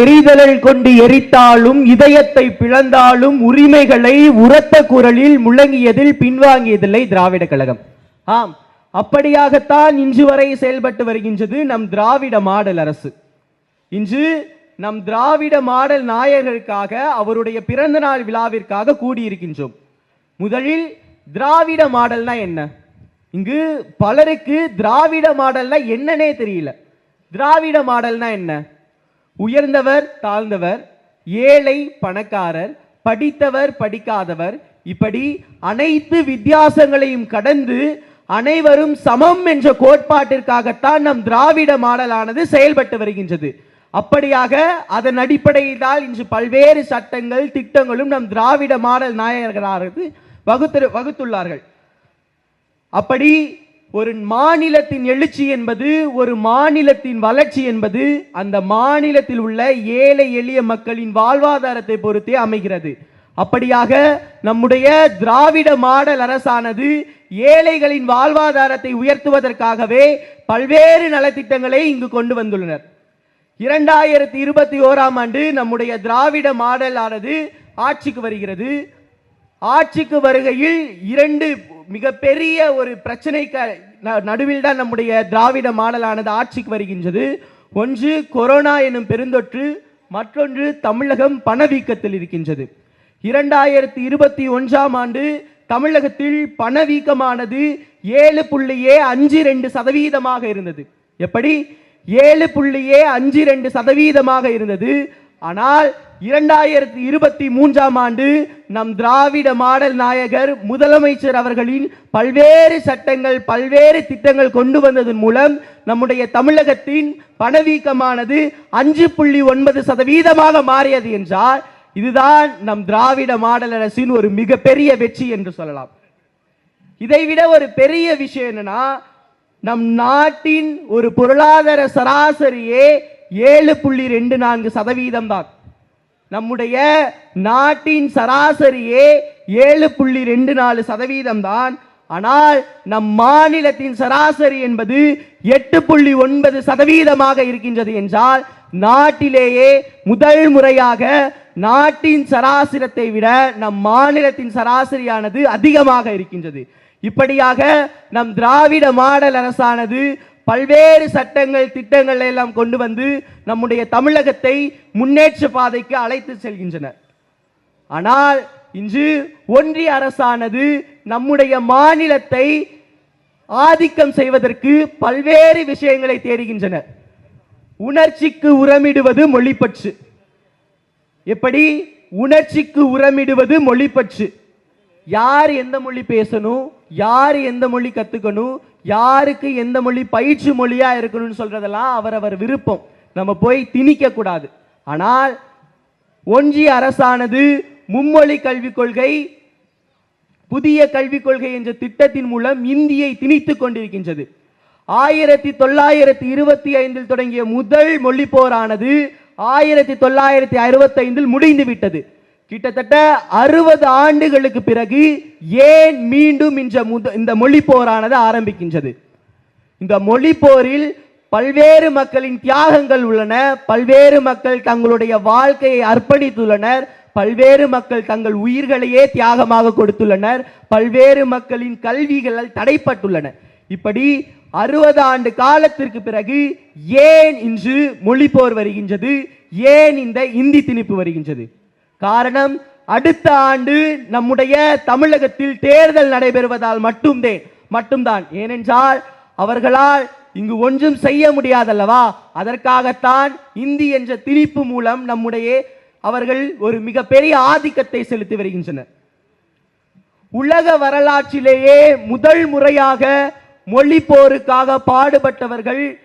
எரிதலல் கொண்டு எரித்தாலும் இதயத்தை பிளந்தாலும் உரிமைகளை உரத்த குரலில் முழங்கியதில் பின்வாங்கியதில்லை திராவிட கழகம். ஆம் அப்படியாகத்தான் இன்று வரை செயல்பட்டு வருகின்றது நம் திராவிட மாடல் அரசு. இன்று நம் திராவிட மாடல் நாயகருக்காக அவருடைய பிறந்த நாள் விழாவிற்காக கூடியிருக்கின்றோம். முதலில் திராவிட மாடல்னா என்ன? இங்கு பலருக்கு திராவிட மாடல்னா என்னன்னே தெரியல. திராவிட மாடல்னா என்ன? உயர்ந்தவர் தாழ்ந்தவர் ஏழை பணக்காரர் படித்தவர் படிக்காதவர் இப்படி அனைத்து வித்தியாசங்களையும் கடந்து அனைவரும் சமம் என்ற கோட்பாட்டிற்காகத்தான் நம் திராவிட மாடலானது செயல்பட்டு வருகின்றது. அப்படியாக அதன் அடிப்படையில் தான் இன்று பல்வேறு சட்டங்கள் திட்டங்களும் நம் திராவிட மாடல் நாயகரானது வகுத்து வகுத்துள்ளார்கள். அப்படி ஒரு மாநிலத்தின் எழுச்சி என்பது ஒரு மாநிலத்தின் வளர்ச்சி என்பது அந்த மாநிலத்தில் உள்ள ஏழை எளிய மக்களின் வாழ்வாதாரத்தை பொறுத்தே அமைகிறது. அப்படியாக நம்முடைய திராவிட மாடல் அரசானது ஏழைகளின் வாழ்வாதாரத்தை உயர்த்துவதற்காகவே பல்வேறு நலத்திட்டங்களை இங்கு கொண்டு வந்துள்ளனர். இரண்டாயிரத்தி இருபத்தி ஓராம் ஆண்டு நம்முடைய திராவிட மாடல் ஆனது ஆட்சிக்கு வருகிறது. ஆட்சிக்கு வருகையில் இரண்டு மிகப்பெரிய ஒரு பிரச்சனைக்கு நடுவில் தான் நம்முடைய திராவிட மாடலானது ஆட்சிக்கு வருகின்றது. ஒன்று கொரோனா எனும் பெருந்தொற்று மற்றொன்று தமிழகம் பணவீக்கத்தில் இருக்கின்றது. இரண்டாயிரத்தி இருபத்தி ஒன்றாம் ஆண்டு தமிழகத்தில் பணவீக்கமானது ஏழு புள்ளியே அஞ்சு ரெண்டு சதவீதமாக இருந்தது. எப்படி? ஏழு புள்ளியே அஞ்சு ரெண்டு சதவீதமாக இருந்தது. ஆனால் இரண்டாயிரத்தி இருபத்தி மூன்றாம் ஆண்டு நம் திராவிட மாடல் நாயகர் முதலமைச்சர் அவர்களின் பல்வேறு சட்டங்கள் பல்வேறு திட்டங்கள் கொண்டு வந்ததன் மூலம் நம்முடைய தமிழகத்தின் பணவீக்கமானது அஞ்சு புள்ளி ஒன்பது சதவீதமாக மாறியது என்றால் இதுதான் நம் திராவிட மாடல் அரசின் ஒரு மிகப்பெரிய வெற்றி என்று சொல்லலாம். இதைவிட ஒரு பெரிய விஷயம் என்னன்னா நம் நாட்டின் ஒரு பொருளாதார சராசரியே ஏழு புள்ளி ரெண்டு நான்கு சதவீதம் தான். நம்முடைய நாட்டின் சராசரியே ஏழு புள்ளி ரெண்டு நாலு சதவீதம் தான். ஆனால் நம் மாநிலத்தின் சராசரி என்பது எட்டு புள்ளி ஒன்பது சதவீதமாக இருக்கின்றது என்றால் நாட்டிலேயே முதல் முறையாக நாட்டின் சராசரத்தை விட நம் மாநிலத்தின் சராசரியானது அதிகமாக இருக்கின்றது. இப்படியாக நம் திராவிட மாடல் அரசானது பல்வேறு சட்டங்கள் திட்டங்களை எல்லாம் கொண்டு வந்து நம்முடைய தமிழகத்தை முன்னேற்ற பாதைக்கு அழைத்து செல்கின்றனர். ஆனால் இன்று ஒன்றிய அரசானது நம்முடைய மாநிலத்தை ஆதிக்கம் செய்வதற்கு பல்வேறு விஷயங்களை தேடுகின்றனர். உணர்ச்சிக்கு உரமிடுவது மொழிப்பற்று. எப்படி? உணர்ச்சிக்கு உரமிடுவது மொழிப்பற்று. யார் எந்த மொழி பேசணும்? யார் எந்த மொழி கற்றுக்கணும் யாருக்கு எந்த மொழி பயிற்சி மொழியா இருக்கணும்னு சொல்றதெல்லாம் அவரவர் விருப்பம். நம்ம போய் திணிக்க கூடாது. ஆனால் ஒன்றிய அரசானது மும்மொழி கல்விக் கொள்கை புதிய கல்விக் கொள்கை என்ற திட்டத்தின் மூலம் இந்தியை திணித்துக் கொண்டிருக்கின்றது. ஆயிரத்தி தொள்ளாயிரத்தி இருபத்தி ஐந்தில் தொடங்கிய முதல் மொழி போரானது ஆயிரத்தி தொள்ளாயிரத்தி அறுபத்தைந்தில் முடிந்து விட்டது கிட்டத்தட்ட அறுபது ஆண்டுகளுக்கு பிறகு ஏன் மீண்டும் இந்த முத இந்த மொழி போரானது ஆரம்பிக்கின்றது? இந்த மொழி போரில் பல்வேறு மக்களின் தியாகங்கள் உள்ளன பல்வேறு மக்கள் தங்களுடைய வாழ்க்கையை அர்ப்பணித்துள்ளனர் பல்வேறு மக்கள் தங்கள் உயிர்களையே தியாகமாக கொடுத்துள்ளனர் பல்வேறு மக்களின் கல்விகள் தடைப்பட்டுள்ளன. இப்படி அறுபது ஆண்டு காலத்திற்கு பிறகு ஏன் இன்று மொழி போர் வருகின்றது? ஏன் இந்த இந்தி திணிப்பு வருகின்றது? காரணம் அடுத்த ஆண்டு நம்முடைய தமிழகத்தில் தேர்தல் நடைபெறுவதால் மட்டும்தே மட்டும்தான். ஏனென்றால் அவர்களால் இங்கு ஒன்றும் செய்ய முடியாதல்லவா? அதற்காகத்தான் இந்தி என்ற திணிப்பு மூலம் நம்முடைய அவர்கள் ஒரு மிகப்பெரிய ஆதிக்கத்தை செலுத்தி வருகின்றனர். உலக வரலாற்றிலேயே முதல் முறையாக மொழி போருக்காக பாடுபட்டவர்கள்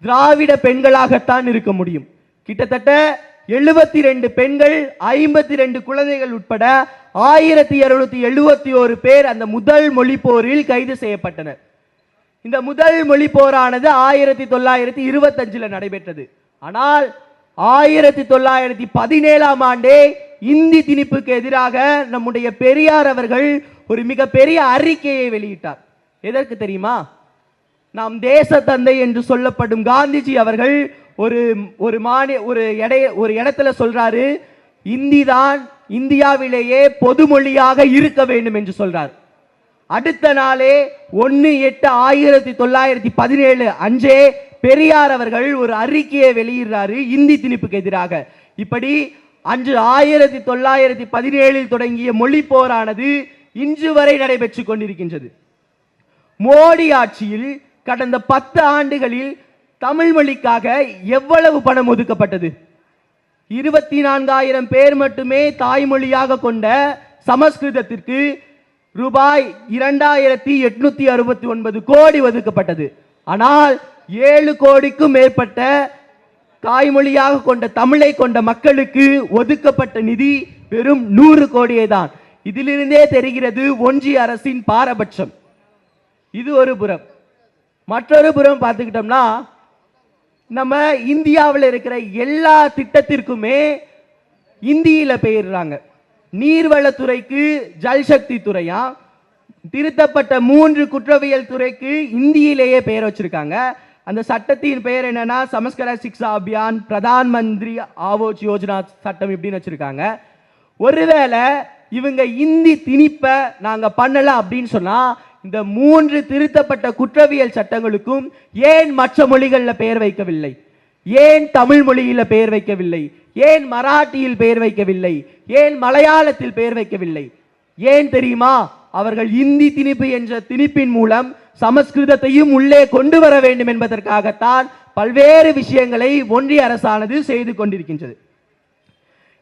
திராவிட பெண்களாகத்தான் இருக்க முடியும். கிட்டத்தட்ட எழுபத்தி ரெண்டு பெண்கள் ஐம்பத்தி ரெண்டு குழந்தைகள் உட்பட ஆயிரத்தி இருநூத்தி எழுபத்தி ஒரு பேர் அந்த முதல் மொழி போரில் கைது செய்யப்பட்டனர். இந்த முதல் மொழி போரானது ஆயிரத்தி தொள்ளாயிரத்தி இருபத்தஞ்சுல நடைபெற்றது. ஆனால் ஆயிரத்தி தொள்ளாயிரத்தி பதினேழாம் ஆண்டே இந்தி திணிப்புக்கு எதிராக நம்முடைய பெரியார் அவர்கள் ஒரு மிகப்பெரிய அறிக்கையை வெளியிட்டார். எதற்கு தெரியுமா? நாம் தேச தந்தை என்று சொல்லப்படும் காந்திஜி அவர்கள் ஒரு ஒரு மாநில ஒரு எடை ஒரு இடத்துல சொல்றாரு இந்தி தான் இந்தியாவிலேயே பொதுமொழியாக இருக்க வேண்டும் என்று சொல்றார். அடுத்த நாளே ஒன்று எட்டு ஆயிரத்தி தொள்ளாயிரத்தி பதினேழு அஞ்சே பெரியார் அவர்கள் ஒரு அறிக்கையை வெளியிடுறாரு இந்தி திணிப்புக்கு எதிராக. இப்படி அன்று ஆயிரத்தி தொள்ளாயிரத்தி பதினேழில் தொடங்கிய மொழி போரானது இன்று வரை நடைபெற்று கொண்டிருக்கின்றது. மோடி ஆட்சியில் கடந்த பத்து ஆண்டுகளில் தமிழ் மொழிக்காக எவ்வளவு பணம் ஒதுக்கப்பட்டது? இருபத்தி நான்காயிரம் பேர் மட்டுமே தாய்மொழியாக கொண்ட சமஸ்கிருதத்திற்கு ரூபாய் இரண்டாயிரத்தி எட்நூத்தி அறுபத்தி ஒன்பது கோடி ஒதுக்கப்பட்டது. ஆனால் ஏழு கோடிக்கும் மேற்பட்ட தாய்மொழியாக கொண்ட தமிழை கொண்ட மக்களுக்கு ஒதுக்கப்பட்ட நிதி வெறும் நூறு கோடியே தான். இதிலிருந்தே தெரிகிறது ஒன்றிய அரசின் பாரபட்சம். இது ஒரு புறம். மற்றொரு புறம் பார்த்துக்கிட்டோம்னா நம்ம இந்தியாவில் இருக்கிற எல்லா திட்டத்திற்குமே இந்தியில் பெயர்றாங்க. நீர்வளத்துறைக்கு ஜல்சக்தி துறையா? திருத்தப்பட்ட மூன்று குற்றவியல் துறைக்கு இந்தியிலேயே பெயர் வச்சிருக்காங்க. அந்த சட்டத்தின் பெயர் என்னன்னா சமஸ்கர சிக்ஷா அபியான் பிரதான் மந்திரி ஆவோஜ் யோஜனா சட்டம் இப்படின்னு வச்சிருக்காங்க. ஒருவேளை இவங்க இந்தி திணிப்பை நாங்கள் பண்ணலை அப்படின்னு சொன்னால் இந்த மூன்று திருத்தப்பட்ட குற்றவியல் சட்டங்களுக்கும் ஏன் மற்ற மொழிகளில் பெயர் வைக்கவில்லை? ஏன் தமிழ் மொழியில் பெயர் வைக்கவில்லை? ஏன் மராட்டியில் பெயர் வைக்கவில்லை? ஏன் மலையாளத்தில் பெயர் வைக்கவில்லை? ஏன் தெரியுமா? அவர்கள் இந்தி திணிப்பு என்ற திணிப்பின் மூலம் சமஸ்கிருதத்தையும் உள்ளே கொண்டு வர வேண்டும் என்பதற்காகத்தான் பல்வேறு விஷயங்களை ஒன்றிய அரசானது செய்து கொண்டிருக்கின்றது.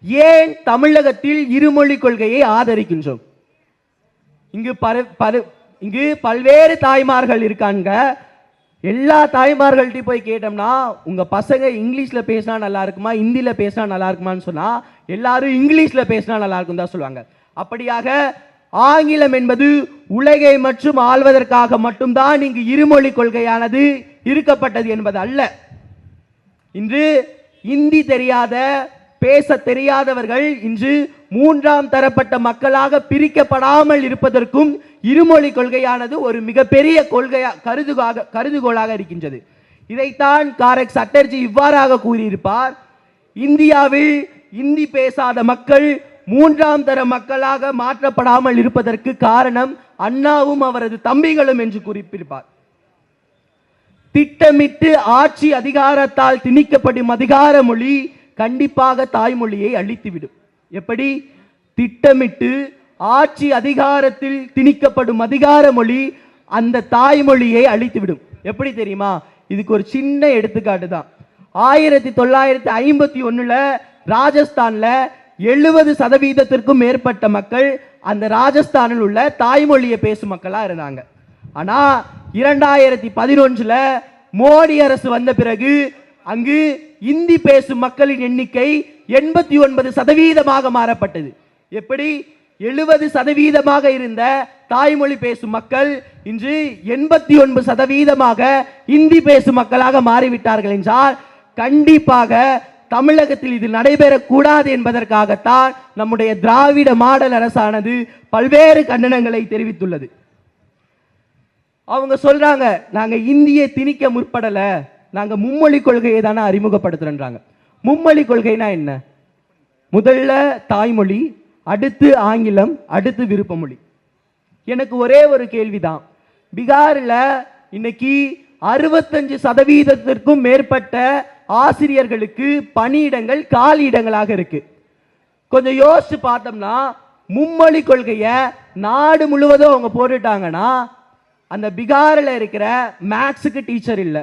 ஏன் தமிழகத்தில் இருமொழி கொள்கையை ஆதரிக்கின்றோம்? இங்கு பரு பரு இங்கு பல்வேறு தாய்மார்கள் இருக்காங்க எல்லா தாய்மார்கள்ட்டையும் போய் கேட்டோம்னா உங்கள் பசங்க இங்கிலீஷில் பேசினா நல்லா இருக்குமா ஹிந்தியில் பேசினா நல்லா இருக்குமான்னு சொன்னால் எல்லாரும் இங்கிலீஷில் பேசினா நல்லா இருக்கும் தான் சொல்லுவாங்க. அப்படியாக ஆங்கிலம் என்பது உலகை மற்றும் ஆள்வதற்காக மட்டும்தான் இங்கு இருமொழி கொள்கையானது இருக்கப்பட்டது என்பது அல்ல. இன்று இந்தி தெரியாத பேச தெரியாதவர்கள் இன்று மூன்றாம் தரப்பட்ட மக்களாக பிரிக்கப்படாமல் இருப்பதற்கும் இருமொழி கொள்கையானது ஒரு மிகப்பெரிய கொள்கையாக கருதுகாக கருதுகோளாக இருக்கின்றது. இதைத்தான் காரக் சட்டர்ஜி இவ்வாறாக கூறியிருப்பார். இந்தியாவில் இந்தி பேசாத மக்கள் மூன்றாம் தர மக்களாக மாற்றப்படாமல் இருப்பதற்கு காரணம் அண்ணாவும் அவரது தம்பிகளும் என்று குறிப்பிருப்பார். திட்டமிட்டு ஆட்சி அதிகாரத்தால் திணிக்கப்படும் அதிகார மொழி கண்டிப்பாக தாய்மொழியை அழித்துவிடும். எப்படி? திட்டமிட்டு ஆட்சி அதிகாரத்தில் திணிக்கப்படும் அதிகார மொழி அந்த தாய்மொழியை அழித்துவிடும். எப்படி தெரியுமா? இதுக்கு ஒரு சின்ன எடுத்துக்காட்டு தான். ஆயிரத்தி தொள்ளாயிரத்தி ஐம்பத்தி ஒன்றில் ராஜஸ்தானில் எழுபது சதவீதத்திற்கும் மேற்பட்ட மக்கள் அந்த ராஜஸ்தானில் உள்ள தாய்மொழியை பேசும் மக்களாக இருந்தாங்க. ஆனால் இரண்டாயிரத்தி பதினொன்றில் மோடி அரசு வந்த பிறகு அங்கு இந்தி பேசும் மக்களின் எண்ணிக்கை எண்பத்தி ஒன்பது சதவீதமாக மாறப்பட்டது. எப்படி? எழுபது சதவீதமாக இருந்த தாய்மொழி பேசும் மக்கள் இன்று எண்பத்தி ஒன்பது சதவீதமாக இந்தி பேசும் மக்களாக மாறிவிட்டார்கள் என்றால் கண்டிப்பாக தமிழகத்தில் இது நடைபெறக்கூடாது என்பதற்காகத்தான் நம்முடைய திராவிட மாடல் அரசானது பல்வேறு கண்டனங்களை தெரிவித்துள்ளது. அவங்க சொல்றாங்க நாங்க இந்தியை திணிக்க முற்படலை நாங்க மும்மொழி கொள்கையை தானே அறிமுகப்படுத்துறோன்றாங்க மும்மொழி கொள்கைனா என்ன? முதல்ல தாய்மொழி அடுத்து ஆங்கிலம் அடுத்து விருப்பமொழி. எனக்கு ஒரே ஒரு கேள்விதான். பீகாரில் இன்னைக்கு அறுபத்தஞ்சு சதவீதத்திற்கும் மேற்பட்ட ஆசிரியர்களுக்கு பணியிடங்கள் காலி இடங்களாக இருக்கு. கொஞ்சம் யோசிச்சு பார்த்தோம்னா மும்மொழி கொள்கையை நாடு முழுவதும் அவங்க போட்டுட்டாங்கன்னா அந்த பீகாரில் இருக்கிற மேக்ஸுக்கு டீச்சர் இல்லை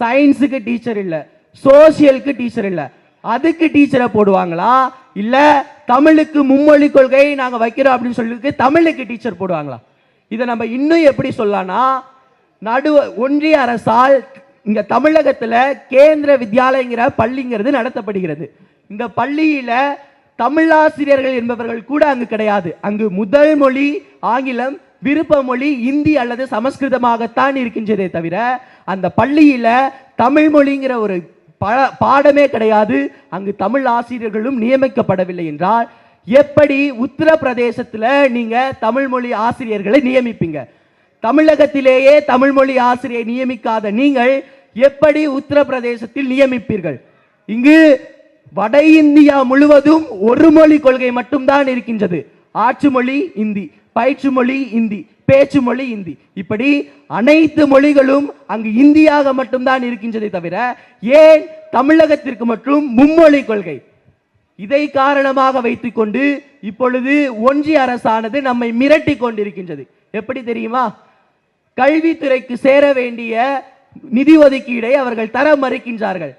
சயின்ஸுக்கு டீச்சர் இல்லை சோசியலுக்கு டீச்சர் இல்லை அதுக்கு டீச்சரை போடுவாங்களா? இல்லை தமிழுக்கு மும்மொழி கொள்கை நாங்கள் வைக்கிறோம் அப்படின்னு சொல்லி தமிழுக்கு டீச்சர் போடுவாங்களா? இதை நம்ம இன்னும் எப்படி சொல்லலாம்னா நடு ஒன்றிய அரசால் இங்கே தமிழகத்தில் கேந்திர வித்யாலயங்கிற பள்ளிங்கிறது நடத்தப்படுகிறது. இந்த பள்ளியில் தமிழாசிரியர்கள் என்பவர்கள் கூட அங்கு கிடையாது. அங்கு முதல் மொழி ஆங்கிலம் விருப்ப மொழி இந்தி அல்லது சமஸ்கிருதமாகத்தான் இருக்கின்றதே தவிர அந்த பள்ளியில் தமிழ் மொழிங்கிற ஒரு பாடமே கிடையாது. அங்கு தமிழ் ஆசிரியர்களும் நியமிக்கப்படவில்லை என்றால் எப்படி உத்தரப்பிரதேசத்தில் நீங்கள் தமிழ் மொழி ஆசிரியர்களை நியமிப்பீங்க? தமிழகத்திலேயே தமிழ் மொழி ஆசிரியை நியமிக்காத நீங்கள் எப்படி உத்தரப்பிரதேசத்தில் நியமிப்பீர்கள்? இங்கு வட இந்தியா முழுவதும் ஒரு மொழி கொள்கை மட்டும்தான் இருக்கின்றது. ஆட்சி மொழி இந்தி பயிற்சி மொழி இந்தி. பேச்சு மொழி இந்தி. இப்படி அனைத்து மொழிகளும் அங்கு இந்தியாக மட்டும்தான் இருக்கின்றதை தவிர ஏன் தமிழகத்திற்கு மற்றும் மும்மொழி கொள்கை? இதை காரணமாக வைத்துக்கொண்டு இப்பொழுது ஒன்றிய அரசானது நம்மை மிரட்டி கொண்டிருக்கின்றது. எப்படி தெரியுமா? கல்வித்துறைக்கு சேர வேண்டிய நிதி ஒதுக்கீடை அவர்கள் தர மறுக்கின்றார்கள்.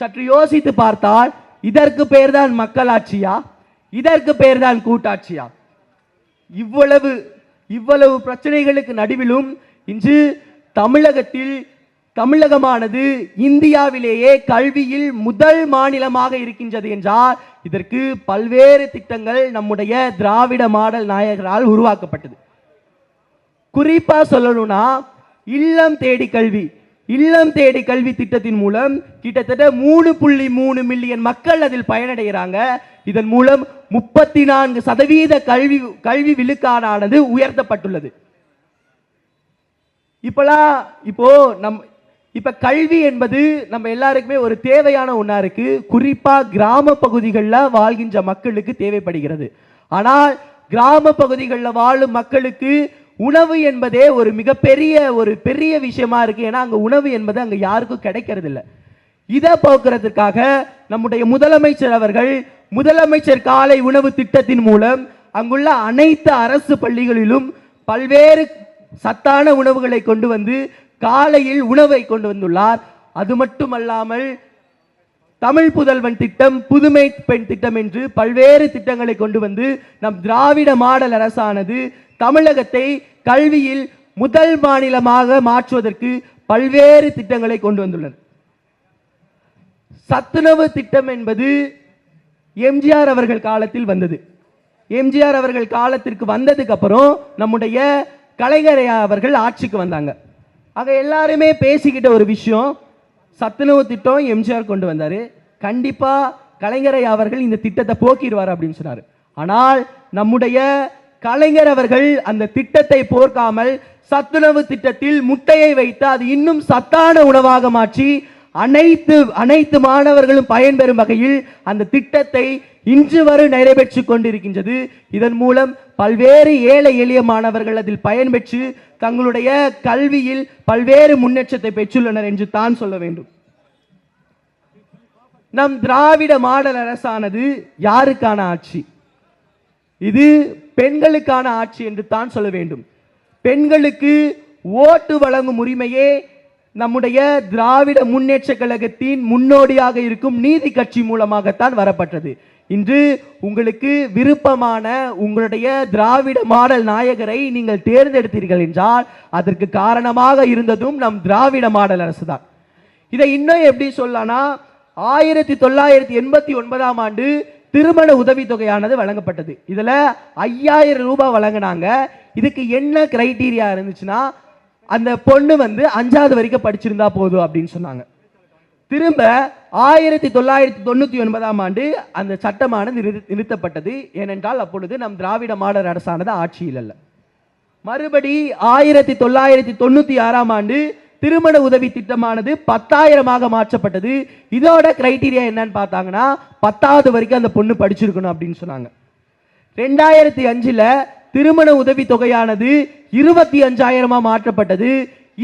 சற்று யோசித்து பார்த்தால் இதற்கு பெயர்தான் மக்களாட்சியா? இதற்கு பெயர்தான் கூட்டாட்சியா? இவ்வளவு இவ்வளவு பிரச்சனைகளுக்கு நடுவிலும் இன்று தமிழகத்தில் தமிழகமானது இந்தியாவிலேயே கல்வியில் முதல் மாநிலமாக இருக்கின்றது என்றால் இதற்கு பல்வேறு திட்டங்கள் நம்முடைய திராவிட மாடல் நாயகரால் உருவாக்கப்பட்டது. குறிப்பா சொல்லணும்னா இல்லம் தேடி கல்வி இல்லம் தேடி கல்வி திட்டத்தின் மூலம் கிட்டத்தட்ட மூணு புள்ளி மூணு மில்லியன் மக்கள் அதில் பயனடைகிறாங்க. இதன் மூலம் முப்பத்தி நான்கு சதவீத கல்வி கல்வி விழுக்காடானது உயர்த்தப்பட்டுள்ளது. இப்பெல்லாம் இப்போ நம் இப்ப கல்வி என்பது நம்ம எல்லாருக்குமே ஒரு தேவையான ஒன்றா இருக்கு. குறிப்பா கிராம பகுதிகளில் வாழ்கின்ற மக்களுக்கு தேவைப்படுகிறது. ஆனால் கிராம பகுதிகளில் வாழும் மக்களுக்கு உணவு என்பதே ஒரு மிகப்பெரிய ஒரு பெரிய விஷயமா இருக்கு. ஏன்னா அங்கே உணவு என்பது அங்கே யாருக்கும் கிடைக்கிறது இல்லை இதை போக்குறதுக்காக நம்முடைய முதலமைச்சர் அவர்கள் முதலமைச்சர் காலை உணவு திட்டத்தின் மூலம் அங்குள்ள அனைத்து அரசு பள்ளிகளிலும் பல்வேறு சத்தான உணவுகளை கொண்டு வந்து காலையில் உணவை கொண்டு வந்துள்ளார். அது மட்டுமல்லாமல் தமிழ் புதல்வன் திட்டம் புதுமை பெண் திட்டம் என்று பல்வேறு திட்டங்களை கொண்டு வந்து நம் திராவிட மாடல் அரசானது தமிழகத்தை கல்வியில் முதல் மாநிலமாக மாற்றுவதற்கு பல்வேறு திட்டங்களை கொண்டு வந்துள்ளது. சத்துணவு திட்டம் என்பது எம்ஜிஆர் அவர்கள் காலத்தில் வந்தது. எம்ஜிஆர் அவர்கள் காலத்திற்கு வந்ததுக்கு அப்புறம் நம்முடைய கலைஞர் அவர்கள் ஆட்சிக்கு வந்தாங்க. ஆக எல்லாருமே பேசிக்கிட்ட ஒரு விஷயம் சத்துணவு திட்டம் எம்ஜிஆர் கொண்டு வந்தார். கண்டிப்பாக கலைஞரை அவர்கள் இந்த திட்டத்தை போக்கிடுவார் அப்படின்னு சொன்னார். ஆனால் நம்முடைய கலைஞர் அவர்கள் அந்த திட்டத்தை போர்க்காமல் சத்துணவு திட்டத்தில் முட்டையை வைத்து அது இன்னும் சத்தான உணவாக மாற்றி அனைத்து அனைத்து மாணவர்களும் பயன்பெறும் வகையில் அந்த திட்டத்தை இன்று வரை நிறைவேற்றி கொண்டிருக்கின்றது. இதன் மூலம் பல்வேறு ஏழை எளிய மாணவர்கள் அதில் பயன்பெற்று தங்களுடைய கல்வியில் பல்வேறு முன்னேற்றத்தை பெற்றுள்ளனர் என்று தான் சொல்ல வேண்டும். நம் திராவிட மாடல் அரசானது யாருக்கான ஆட்சி? இது பெண்களுக்கான ஆட்சி என்று தான் சொல்ல வேண்டும். பெண்களுக்கு ஓட்டு வழங்கும் உரிமையே நம்முடைய திராவிட முன்னேற்ற கழகத்தின் முன்னோடியாக இருக்கும் நீதி கட்சி மூலமாகத்தான் வரப்பட்டது. இன்று உங்களுக்கு விருப்பமான உங்களுடைய திராவிட மாடல் நாயகரை நீங்கள் தேர்ந்தெடுத்தீர்கள் என்றால் அதற்கு காரணமாக இருந்ததும் நம் திராவிட மாடல் அரசு தான் இதை இன்னும் எப்படி சொல்லலாம்னா ஆயிரத்தி தொள்ளாயிரத்தி எண்பத்தி ஒன்பதாம் ஆண்டு திருமண உதவித்தொகையானது வழங்கப்பட்டது. இதில் ஐயாயிரம் ரூபாய் வழங்கினாங்க. இதுக்கு என்ன கிரைட்டீரியா இருந்துச்சுன்னா அந்த பொண்ணு வந்து அஞ்சாவது வரைக்கும் படிச்சிருந்தா போதும் அப்படின்னு சொன்னாங்க. திரும்ப ஆயிரத்தி தொள்ளாயிரத்தி தொண்ணூத்தி ஒன்பதாம் ஆண்டு அந்த சட்டமானது நிறு- நிறுத்தப்பட்டது. ஏனென்றால் அப்பொழுது நம் திராவிட மாடல் அரசானது ஆட்சியில் அல்ல. மறுபடி ஆயிரத்தி தொள்ளாயிரத்தி தொண்ணூற்றி ஆறாம் ஆண்டு திருமண உதவி திட்டமானது பத்தாயிரமாக மாற்றப்பட்டது. இதோட கிரைட்டீரியா என்னன்னு பார்த்தாங்கன்னா பத்தாவது வரைக்கும் அந்த பொண்ணு படிச்சிருக்கணும் அப்படின்னு சொன்னாங்க. ரெண்டாயிரத்தி அஞ்சில் திருமண உதவி தொகையானது இருபத்தி அஞ்சாயிரமா மாற்றப்பட்டது.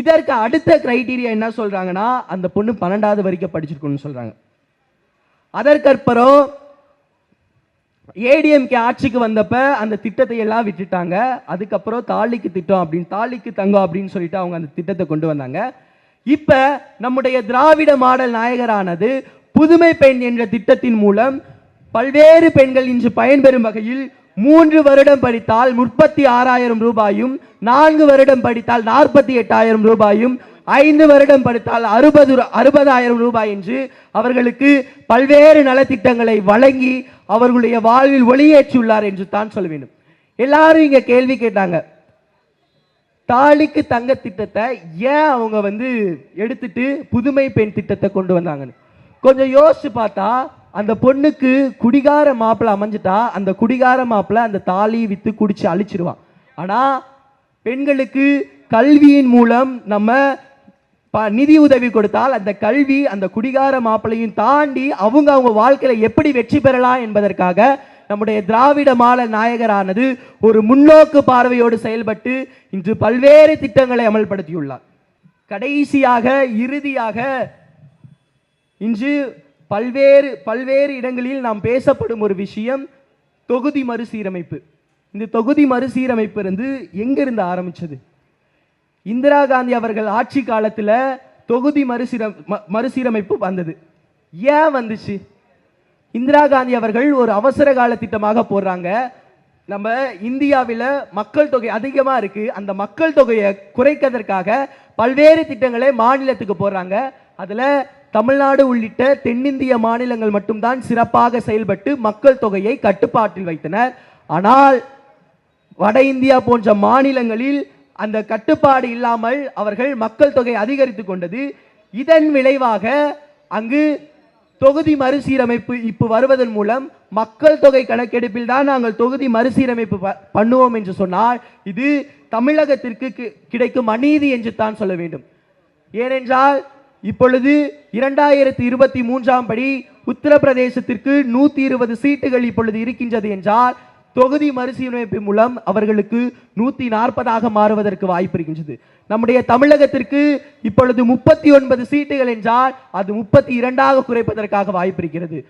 இதற்கு அடுத்த கிரைட்டீரியா என்ன சொல்றாங்கன்னா அந்த பொண்ணு பன்னெண்டாவது வரைக்கும் படிச்சிருக்கணும்னு சொல்றாங்க. அதற்கப்புறம் ஏடிஎம்கே ஆட்சிக்கு வந்தப்ப அந்த திட்டத்தை எல்லாம் விட்டுட்டாங்க. அதுக்கப்புறம் தாலிக்கு திட்டம் அப்படின்னு தாலிக்கு தங்கம் அப்படின்னு சொல்லிட்டு அவங்க அந்த திட்டத்தை கொண்டு வந்தாங்க. இப்போ நம்முடைய திராவிட மாடல் நாயகரானது புதுமை பெண் என்ற திட்டத்தின் மூலம் பல்வேறு பெண்கள் இன்று பயன்பெறும் வகையில் மூன்று வருடம் படித்தால் முப்பத்தி ஆறாயிரம் ரூபாயும் நான்கு வருடம் படித்தால் நாற்பத்தி எட்டாயிரம் ரூபாயும் ஐந்து வருடம் படித்தால் அறுபது அறுபதாயிரம் ரூபாய் என்று அவர்களுக்கு பல்வேறு நலத்திட்டங்களை வழங்கி அவர்களுடைய வாழ்வில் ஒளியேற்றியுள்ளார் என்று தான் சொல்ல வேண்டும். எல்லாரும் இங்க கேள்வி கேட்டாங்க. தாலிக்கு தங்க திட்டத்தை ஏன் அவங்க வந்து எடுத்துட்டு புதுமை பெண் திட்டத்தை கொண்டு வந்தாங்கன்னு. கொஞ்சம் யோசிச்சு பார்த்தா அந்த பொண்ணுக்கு குடிகார மாப்பிள்ளை அமைஞ்சிட்டா அந்த குடிகார மாப்பிள்ளை அந்த தாலி வித்து குடிச்சு அழிச்சிருவான் ஆனா பெண்களுக்கு கல்வியின் மூலம் நம்ம ப நிதி உதவி கொடுத்தால் அந்த கல்வி அந்த குடிகார மாப்பிளையும் தாண்டி அவங்க அவங்க வாழ்க்கையில எப்படி வெற்றி பெறலாம் என்பதற்காக நம்முடைய திராவிட மாடல் நாயகரானது ஒரு முன்னோக்கு பார்வையோடு செயல்பட்டு இன்று பல்வேறு திட்டங்களை அமல்படுத்தியுள்ளார். கடைசியாக இறுதியாக இன்று பல்வேறு பல்வேறு இடங்களில் நாம் பேசப்படும் ஒரு விஷயம் தொகுதி மறுசீரமைப்பு. இந்த தொகுதி மறுசீரமைப்பு இருந்து எங்கிருந்து ஆரம்பித்தது இந்திரா காந்தி அவர்கள் ஆட்சி காலத்தில் தொகுதி மறுசீர ம- மறுசீரமைப்பு வந்தது. ஏன் வந்துச்சு? இந்திரா காந்தி அவர்கள் ஒரு அவசர கால திட்டமாக போடுறாங்க. நம்ம இந்தியாவில் மக்கள் தொகை அதிகமாக இருக்கு. அந்த மக்கள் தொகையை குறைக்கிறதற்காக பல்வேறு திட்டங்களை மாநிலத்துக்கு போடுறாங்க. அதில் தமிழ்நாடு உள்ளிட்ட தென்னிந்திய மாநிலங்கள் மட்டும்தான் சிறப்பாக செயல்பட்டு மக்கள் தொகையை கட்டுப்பாட்டில் வைத்தனர். ஆனால் வட இந்தியா போன்ற மாநிலங்களில் அந்த கட்டுப்பாடு இல்லாமல் அவர்கள் மக்கள் தொகை அதிகரித்து கொண்டது. இதன் விளைவாக அங்கு தொகுதி மறுசீரமைப்பு இப்போ வருவதன் மூலம் மக்கள் தொகை கணக்கெடுப்பில் தான் நாங்கள் தொகுதி மறுசீரமைப்பு ப- பண்ணுவோம் என்று சொன்னால் இது தமிழகத்திற்கு கி- கிடைக்கும் அநீதி என்று தான் சொல்ல வேண்டும். ஏனென்றால் இப்பொழுது இரண்டாயிரத்தி இருபத்தி மூன்றாம் படி உத்தரப்பிரதேசத்திற்கு நூத்தி இருபது சீட்டுகள் இப்பொழுது இருக்கின்றது என்றால் தொகுதி மறுசீரமைப்பு மூலம் அவர்களுக்கு நூத்தி நாற்பதாக மாறுவதற்கு வாய்ப்பு இருக்கின்றது. நம்முடைய தமிழகத்திற்கு இப்பொழுது முப்பத்தி ஒன்பது சீட்டுகள் என்றால் அது முப்பத்தி இரண்டாக குறைப்பதற்காக வாய்ப்பு இருக்கிறது.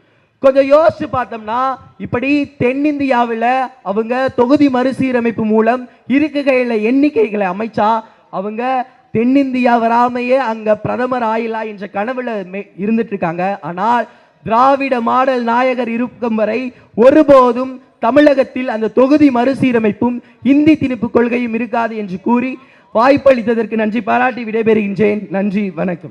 கொஞ்சம் யோசிச்சு பார்த்தோம்னா இப்படி தென்னிந்தியாவில் அவங்க தொகுதி மறுசீரமைப்பு மூலம் இருக்கைகளில் எண்ணிக்கைகளை அமைச்சா அவங்க தென்னிந்தியா வராமையே அங்க பிரதமர் ஆயிலா என்ற கனவுல இருந்துட்டு இருக்காங்க ஆனால் திராவிட மாடல் நாயகர் இருக்கும் வரை ஒருபோதும் தமிழகத்தில் அந்த தொகுதி மறுசீரமைப்பும் இந்தி திணிப்பு கொள்கையும் இருக்காது என்று கூறி வாய்ப்பளித்ததற்கு நன்றி. பாராட்டி விடைபெறுகின்றேன். நன்றி. வணக்கம்.